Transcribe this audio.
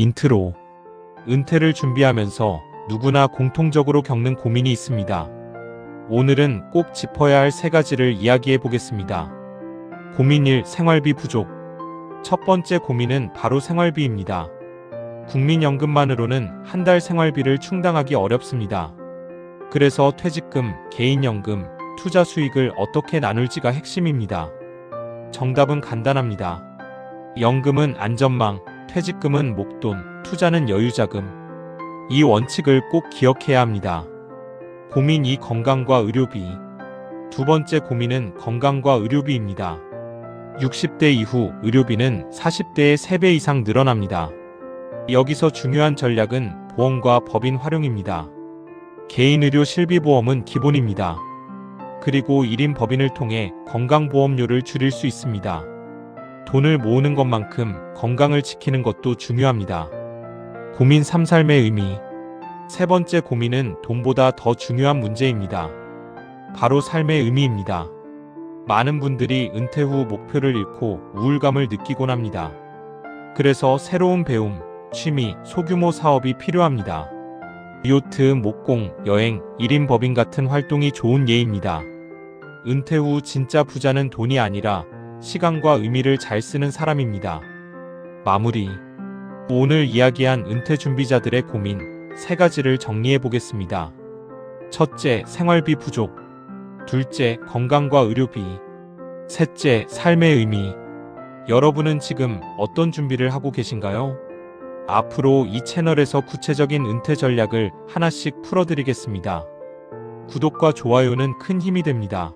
인트로. 은퇴를 준비하면서 누구나 공통적으로 겪는 고민이 있습니다. 오늘은 꼭 짚어야 할 세 가지를 이야기해 보겠습니다. 고민 1. 생활비 부족. 첫 번째 고민은 바로 생활비입니다. 국민연금만으로는 한 달 생활비를 충당하기 어렵습니다. 그래서 퇴직금, 개인연금, 투자 수익을 어떻게 나눌지가 핵심입니다. 정답은 간단합니다. 연금은 안전망, 퇴직금은 목돈, 투자는 여유자금. 이 원칙을 꼭 기억해야 합니다. 고민 2 건강과 의료비. 두 번째 고민은 건강과 의료비입니다. 60대 이후 의료비는 40대의 3배 이상 늘어납니다. 여기서 중요한 전략은 보험과 법인 활용입니다. 개인 의료 실비보험은 기본입니다. 그리고 1인 법인을 통해 건강보험료를 줄일 수 있습니다. 돈을 모으는 것만큼 건강을 지키는 것도 중요합니다. 고민 3 삶의 의미. 세 번째 고민은 돈보다 더 중요한 문제입니다. 바로 삶의 의미입니다. 많은 분들이 은퇴 후 목표를 잃고 우울감을 느끼곤 합니다. 그래서 새로운 배움, 취미, 소규모 사업이 필요합니다. 요트, 목공, 여행, 1인 법인 같은 활동이 좋은 예입니다. 은퇴 후 진짜 부자는 돈이 아니라 시간과 의미를 잘 쓰는 사람입니다. 마무리. 오늘 이야기한 은퇴 준비자들의 고민 세 가지를 정리해 보겠습니다. 첫째, 생활비 부족. 둘째, 건강과 의료비. 셋째, 삶의 의미. 여러분은 지금 어떤 준비를 하고 계신가요? 앞으로 이 채널에서 구체적인 은퇴 전략을 하나씩 풀어드리겠습니다. 구독과 좋아요는 큰 힘이 됩니다.